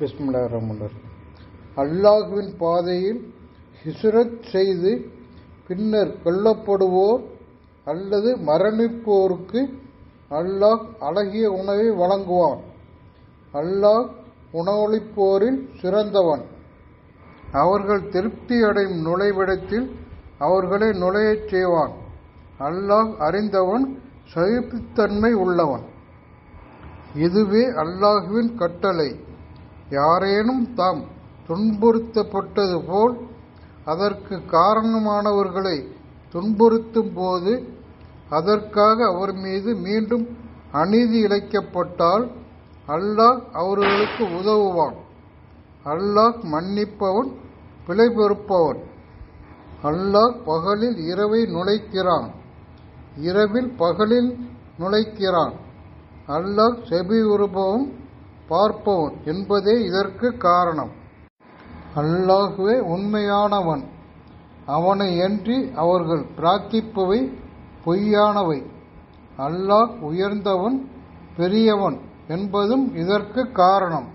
பிஸ்மில்லா ரஹ்மான் அல்லாஹுவின் பாதையில் ஹிசுரத் செய்து பின்னர் கொல்லப்படுவோர் அல்லது மரணிப்போருக்கு அல்லாஹ் அழகிய உணவை வழங்குவான். அல்லாஹ் உணவளிப்போரில் சிறந்தவன். அவர்கள் திருப்தி அடையும் நுழைவிடத்தில் அவர்களை நுழையச் செய்வான். அல்லாஹ் அறிந்தவன் சகிப்புத்தன்மை உள்ளவன். இதுவே அல்லாஹுவின் கட்டளை. யாரேனும் தாம் துன்புறுத்தப்பட்டது போல் அதற்கு காரணமானவர்களை துன்புறுத்தும் போது அதற்காக அவர் மீது மீண்டும் அநீதி இழைக்கப்பட்டால் அல்லாஹ் அவர்களுக்கு உதவுவான். அல்லாஹ் மன்னிப்பவன் பிழை பொறுப்பவன். அல்லாஹ் பகலில் இரவை நுழைக்கிறான். இரவில் பகலில் நுழைக்கிறான். அல்லாஹ் செபி உருபவும் பார்ப்பவன் என்பதே இதற்கு காரணம். அல்லாஹுவே உண்மையானவன். அவனையன்றி அவர்கள் பிரார்த்திப்பவை பொய்யானவை. அல்லாஹ் உயர்ந்தவன் பெரியவன் என்பதும் இதற்கு காரணம்.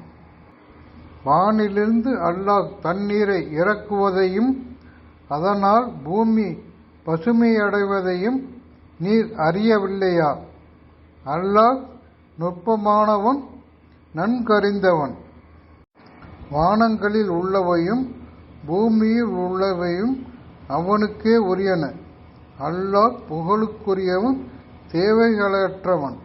வானிலிருந்து அல்லாஹ் தண்ணீரை இறக்குவதையும் அதனால் பூமி பசுமையடைவதையும் நீர் அறியவில்லையா? அல்லாஹ் நுட்பமானவன் நன்கறிந்தவன். வானங்களில் உள்ளவையும் பூமியில் உள்ளவையும் அவனுக்கே உரியன. அல்லாஹ் புகழுக்குரியவன் தேவைகளற்றவன்.